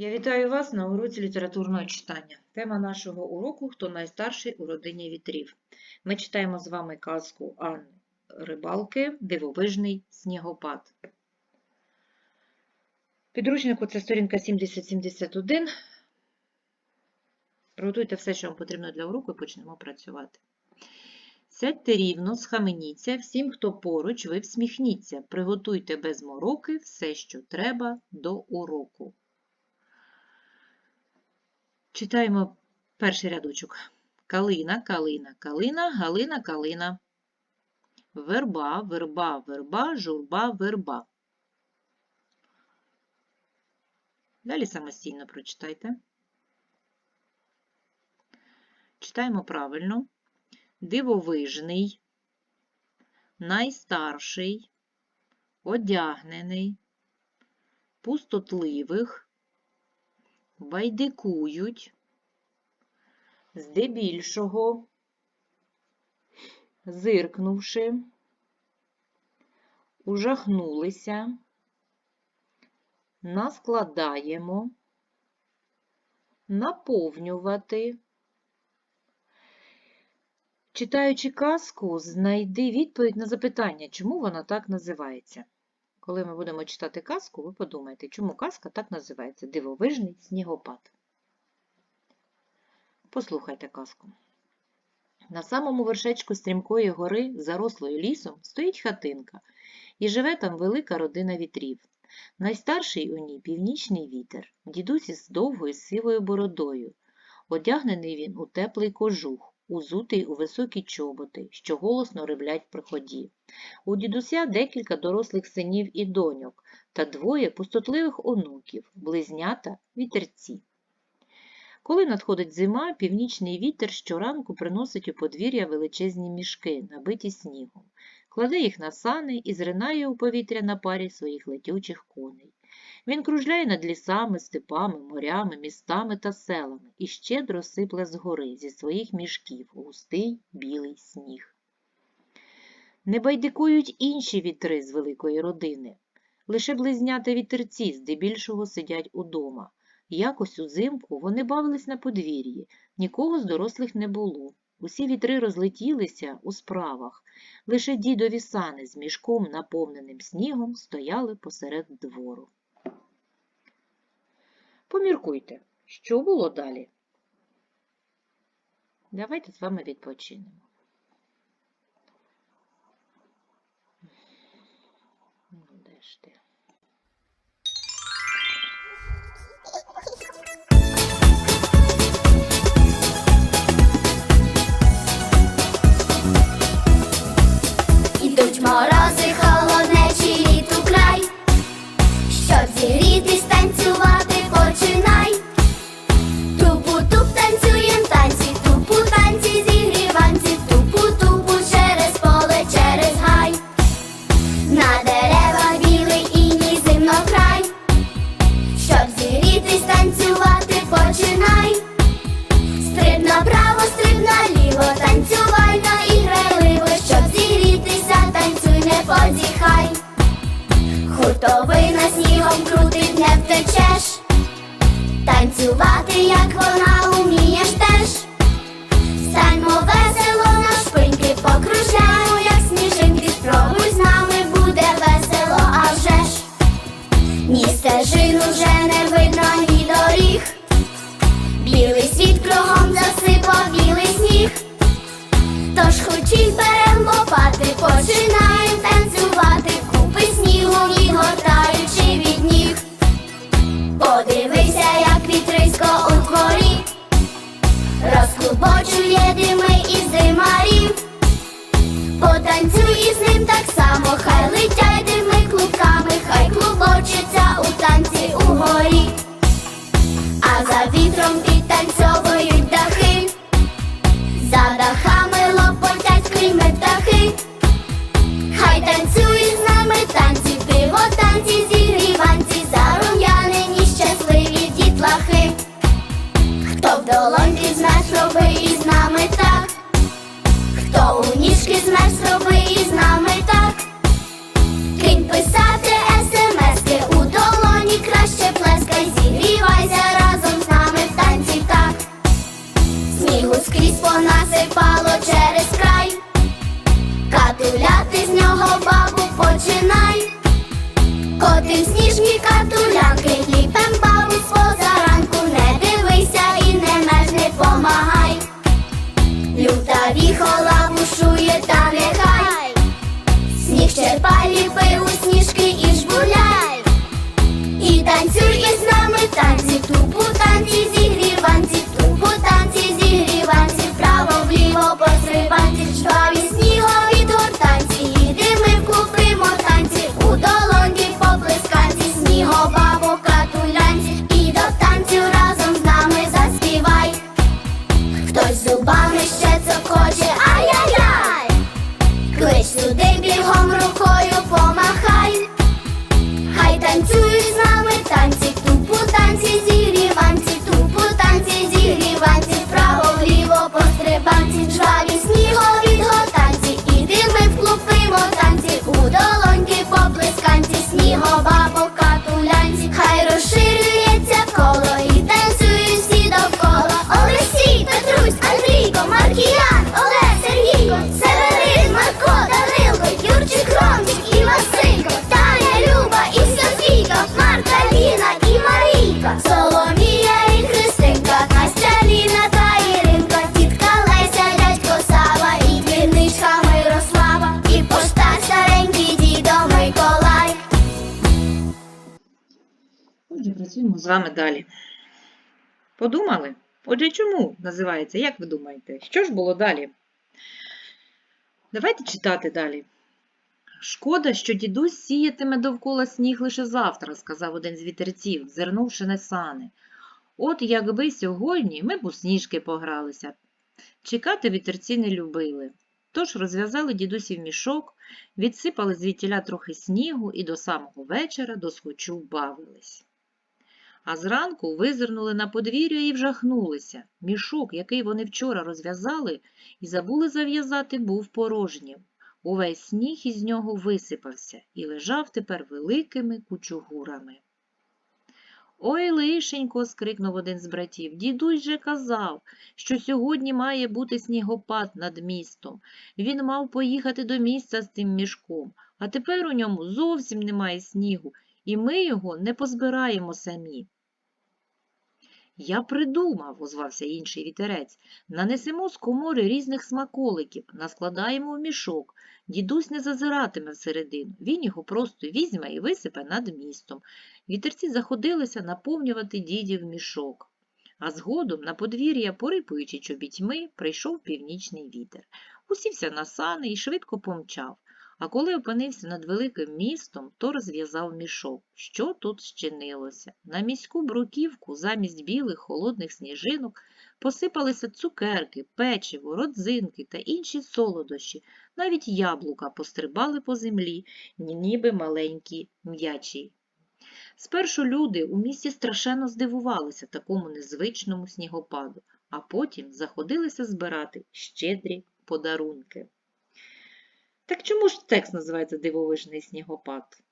Я вітаю вас на уроці літературного читання. Тема нашого уроку Хто найстарший у родині вітрів. Ми читаємо з вами казку Анни Рибалки Дивовижний снігопад. Підручнику це сторінка 70-71. Приготуйте все, що вам потрібно для уроку, і почнемо працювати. Сядьте рівно, схаменіться, всім, хто поруч, ви всміхніться. Приготуйте без мороки все, що треба до уроку. Читаємо перший рядочок. Калина, калина, калина, галина, калина. Верба, верба, верба, журба, верба. Далі самостійно прочитайте. Читаємо правильно. Дивовижний, найстарший, одягнений, пустотливих, байдикують, здебільшого, зиркнувши, ужахнулися, наскладаємо, наповнювати. Читаючи казку, знайди відповідь на запитання, чому вона так називається. Коли ми будемо читати казку, ви подумайте, чому казка так називається Дивовижний снігопад. Послухайте казку. На самому вершечку стрімкої гори, зарослою лісом, стоїть хатинка, і живе там велика родина вітрів. Найстарший у ній північний вітер, дідусь із довгою сивою бородою. Одягнений він у теплий кожух, узутий у високі чоботи, що голосно риблять при ході. У дідуся декілька дорослих синів і доньок та двоє пустотливих онуків, близнята, вітерці. Коли надходить зима, північний вітер щоранку приносить у подвір'я величезні мішки, набиті снігом, кладе їх на сани і зринає у повітря на парі своїх летючих коней. Він кружляє над лісами, степами, морями, містами та селами і щедро сипле згори зі своїх мішків густий білий сніг. Не байдикують інші вітри з великої родини. Лише близнята вітерці здебільшого сидять удома. Якось узимку вони бавились на подвір'ї, нікого з дорослих не було. Усі вітри розлетілися у справах. Лише дідові сани з мішком, наповненим снігом, стояли посеред двору. Поміркуйте, що було далі? Давайте з вами відпочинемо. Ну, де ж ти? Хуртовина снігом крутить, не втечеш. Танцювати, як вона умієш теж. Станьмо весело на шпиньки, покружляємо, як сніжинки. Спробуй з нами буде весело, а вже ж. Ні стежин уже не видно, ні доріг. Білий світ кругом засипав білий сніг. Тож хочіть берем долоньки змерз, роби із нами так, хто у ніжки змерз, роби із нами так. gibi hamrok працюємо з вами далі. Подумали? Отже, чому називається? Як ви думаєте? Що ж було далі? Давайте читати далі. Шкода, що дідусь сіятиме довкола сніг лише завтра, сказав один з вітерців, зернувши на сани. От якби сьогодні ми б у сніжки погралися. Чекати вітерці не любили. Тож розв'язали дідусів мішок, відсипали звідтіля трохи снігу і до самого вечора до схочу бавились. А зранку визирнули на подвір'я і вжахнулися. Мішок, який вони вчора розв'язали і забули зав'язати, був порожнім. Увесь сніг із нього висипався і лежав тепер великими кучугурами. Ой, лишенько, скрикнув один з братів, дідусь же казав, що сьогодні має бути снігопад над містом. Він мав поїхати до місця з тим мішком, а тепер у ньому зовсім немає снігу, і ми його не позбираємо самі. Я придумав, озвався інший вітерець. Нанесемо з комори різних смаколиків, наскладаємо в мішок. Дідусь не зазиратиме всередину. Він його просто візьме і висипе над містом. Вітерці заходилися наповнювати дідів мішок. А згодом на подвір'я, порипуючи чобітьми, прийшов північний вітер. Усівся на сани і швидко помчав. А коли опинився над великим містом, то розв'язав мішок. Що тут щинилося? На міську бруківку замість білих холодних сніжинок посипалися цукерки, печиво, родзинки та інші солодощі. Навіть яблука пострибали по землі, ніби маленькі м'ячі. Спершу люди у місті страшенно здивувалися такому незвичному снігопаду, а потім заходилися збирати щедрі подарунки. Так чому ж текст називається Дивовижний снігопад?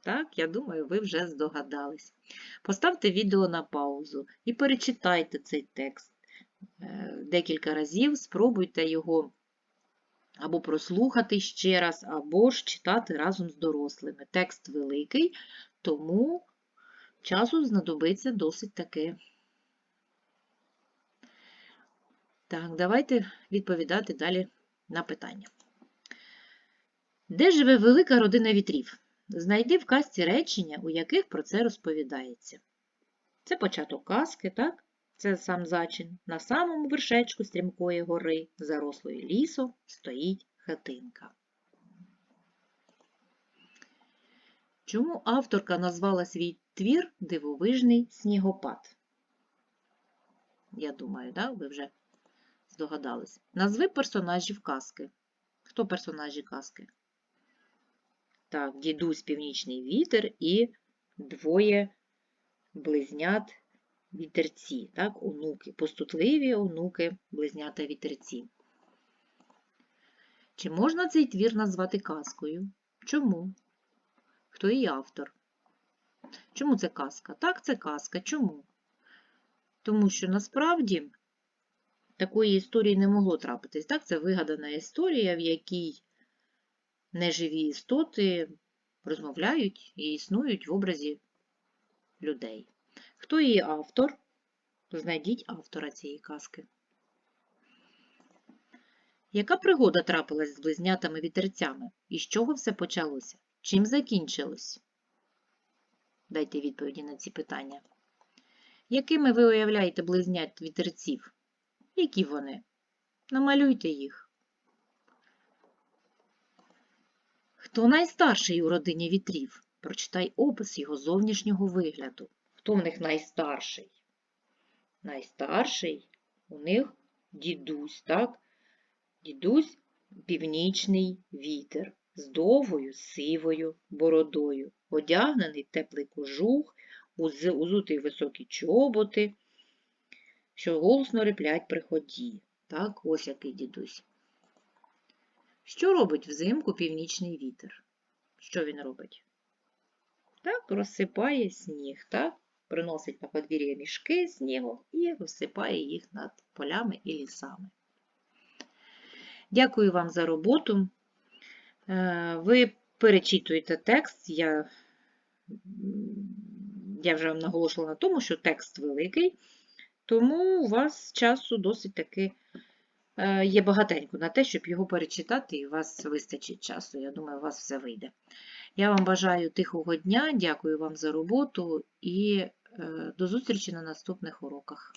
Так, я думаю, ви вже здогадались. Поставте відео на паузу і перечитайте цей текст е, декілька разів, спробуйте його або прослухати ще раз, або ж читати разом з дорослими. Текст великий, тому часу знадобиться досить таки. Так, давайте відповідати далі на питання. Де живе велика родина вітрів? Знайди в казці речення, у яких про це розповідається. Це початок казки, так? Це сам зачин. На самому вершечку стрімкої гори, зарослої лісом, стоїть хатинка. Чому авторка назвала свій твір Дивовижний снігопад? Я думаю, да? ви вже здогадались. Назви персонажів казки. Хто персонажі казки? Так, дідусь північний вітер і двоє близнят вітерці, так, онуки, постутливі онуки, близнята вітерці. Чи можна цей твір назвати казкою? Чому? Хто її автор? Чому це казка? Так, це казка. Чому? Тому що насправді такої історії не могло трапитись. Так, це вигадана історія, в якій неживі істоти розмовляють і існують в образі людей. Хто її автор? Знайдіть автора цієї казки. Яка пригода трапилась з близнятами вітерцями? І з чого все почалося? Чим закінчилось? Дайте відповіді на ці питання. Якими ви уявляєте близнят вітерців? Які вони? Намалюйте їх. Хто найстарший у родині вітрів? Прочитай опис його зовнішнього вигляду. Хто в них найстарший? Найстарший у них дідусь, так? Дідусь північний вітер з довгою сивою бородою, одягнений теплий кожух, узутий високі чоботи, що голосно реплять при ході. Так, ось який дідусь. Що робить взимку північний вітер? Що він робить? Так, розсипає сніг, так? Приносить на подвір'я мішки снігу і розсипає їх над полями і лісами. Дякую вам за роботу. Е, Ви перечитуєте текст. Я, я вже вам наголошувала на тому, що текст великий, тому у вас часу досить таки є багатенько на те, щоб його перечитати, і у вас вистачить часу. Я думаю, у вас все вийде. Я вам бажаю тихого дня, дякую вам за роботу і е, до зустрічі на наступних уроках.